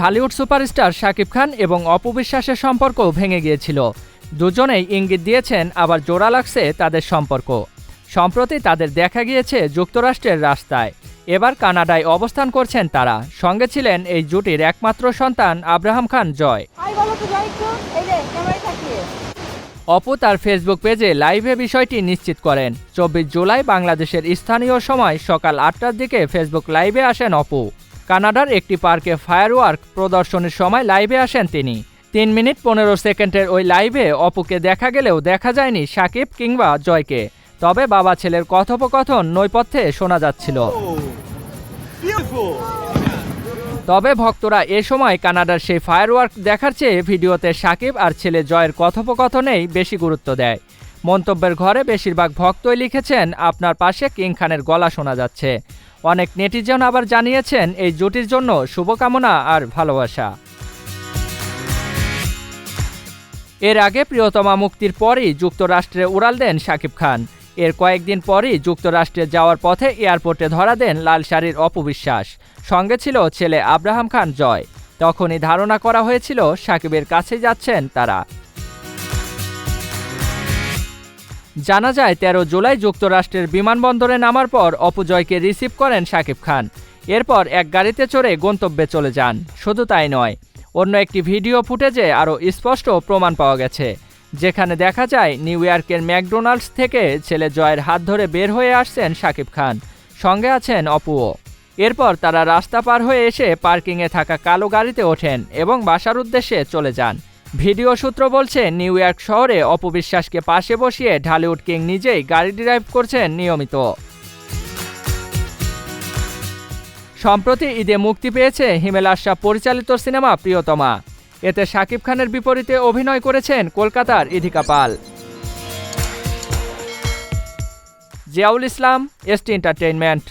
Dhallywood superstar Shakib Khan এবং অপবিশ্বাসের সম্পর্ক ভেঙে গিয়েছিল। দুজনেই ইঙ্গিত দিয়েছেন আবার জোড়া লাগছে তাদের সম্পর্ক। সম্প্রতি তাদের দেখা গিয়েছে যুক্তরাষ্ট্রের রাস্তায়। এবার কানাডায় অবস্থান করছেন তারা। সঙ্গে ছিলেন এই জুটির একমাত্র সন্তান আব্রাহাম খান জয়। অপু তার ফেসবুক পেজে লাইভে বিষয়টি নিশ্চিত করেন। চব্বিশ জুলাই বাংলাদেশের স্থানীয় সময় সকাল আটটার দিকে ফেসবুক লাইভে আসেন অপু। কানাডার একটি পার্কে ফায়ারওয়ার্ক প্রদর্শনের সময় লাইভে আসেন তিনি। তিন মিনিট পনেরো সেকেন্ডের ওই লাইভে অপুকে দেখা গেলেও দেখা যায়নি সাকিব কিংবা জয়কে। তবে বাবা ছেলের কথোপকথন নৈপথ্যে শোনা যাচ্ছিল। তবে ভক্তরা এ সময় কানাডার সেই ফায়ারওয়ার্ক দেখার চেয়ে ভিডিওতে সাকিব আর ছেলে জয়ের কথোপকথনেই বেশি গুরুত্ব দেয়। মন্তব্যের ঘরে বেশিরভাগ ভক্তই লিখেছেন, আপনার পাশে কিং খানের গলা শোনা যাচ্ছে। অনেক নেটিজন আবার জানিয়েছেন এই জুটির জন্য শুভকামনা আর ভালোবাসা। এর আগে প্রিয়তমা মুক্তির পরই যুক্তরাষ্ট্রে উড়াল দেন শাকিব খান। এর কয়েকদিন পরই যুক্তরাষ্ট্রে যাওয়ার পথে এয়ারপোর্টে ধরা দেন লাল শাড়ির অপবিশ্বাস। সঙ্গে ছিল ছেলে আব্রাহাম খান জয়। তখনই ধারণা করা হয়েছিল সাকিবের কাছে যাচ্ছেন তারা। জানা যায়, তেরো জুলাই যুক্তরাষ্ট্রের বিমানবন্দরে নামার পর অপজয়কে রিসিভ করেন শাকিব খান। এরপর এক গাড়িতে চড়ে গন্তব্যে চলে যান। শুধু তাই নয়, অন্য একটি ভিডিও ফুটেজে আরও স্পষ্ট প্রমাণ পাওয়া গেছে, যেখানে দেখা যায়, নিউ ইয়র্কের ম্যাকডোনাল্ডস থেকে ছেলে জয়ের হাত ধরে বের হয়ে আসছেন শাকিব খান। সঙ্গে আছেন অপুও। এরপর তারা রাস্তা পার হয়ে এসে পার্কিংয়ে থাকা কালো গাড়িতে ওঠেন এবং বাসার উদ্দেশ্যে চলে যান। ভিডিও সূত্র বলছে, নিউ ইয়র্ক শহরে অপবিশ্বাসকে পাশে বসিয়ে ঢালিউড কিং নিজেই গাড়ি ড্রাইভ করছেন নিয়মিত। সম্প্রতি ঈদে মুক্তি পেয়েছে হিমেল আশরাফ পরিচালিত সিনেমা প্রিয়তমা। এতে শাকিব খানের বিপরীতে অভিনয় করেছেন কলকাতার ইধিকা পাল। Ziaul Islam ST entertainment.